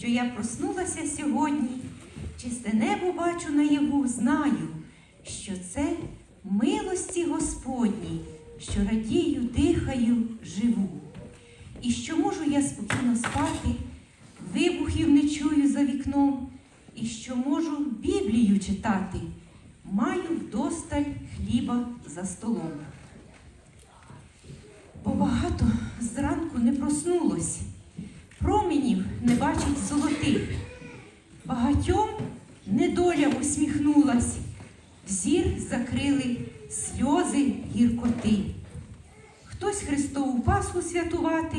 що я проснулася сьогодні, чисте небо бачу наяву, знаю, що це милості Господні, що радію, дихаю, живу. І що можу я спокійно спати, вибухів не чую за вікном, і що можу Біблію читати, маю вдосталь хліба за столом. Бо багато зранку не проснулось, променів не бачить золотих, багатьом недоля усміхнулась, взір закрили сльози гіркоти. Хтось Христову Пасху святувати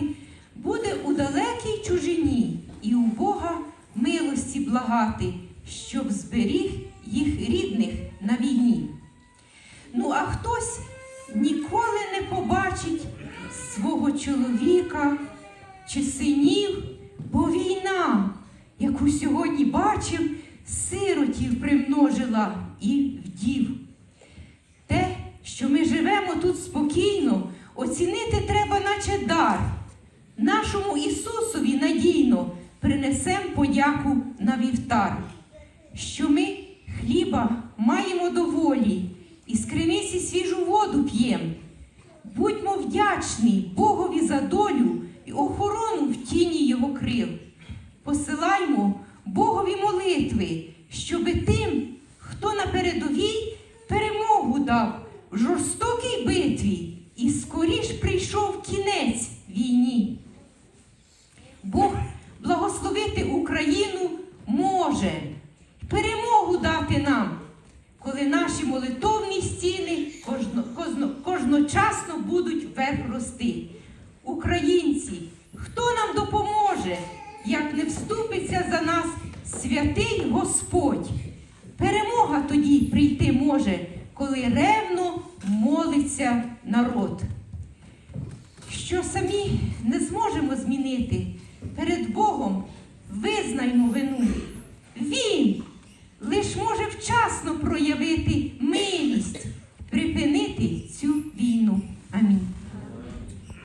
буде у далекій чужині і у Бога милості благати, щоб зберіг їх рідних на війні. Ну, а хтось ніколи не побачить свого чоловіка чи синів, бо війна, яку сьогодні бачив, сиротів примножила і вдів. Те, що ми живемо тут спокійно, оцінити треба, наче дар. Нашому Ісусові надійно принесем подяку на вівтар, що ми хліба маємо доволі і з криниці свіжу воду п'єм. Будьмо вдячні Богові за долю і охорону Посилаймо Богові молитви, щоби тим, хто на передовій перемогу дав в жорстокій битві і скоріш прийшов кінець війні. Бог благословити Україну може, перемогу дати нам, коли наші молитовні стіни кожно, кожно, кожночасно будуть вверх рости. Українці, хто нам допоможе, як не вступиться за нас святий Господь? Перемога тоді прийти може, коли ревно молиться народ що самі не зможемо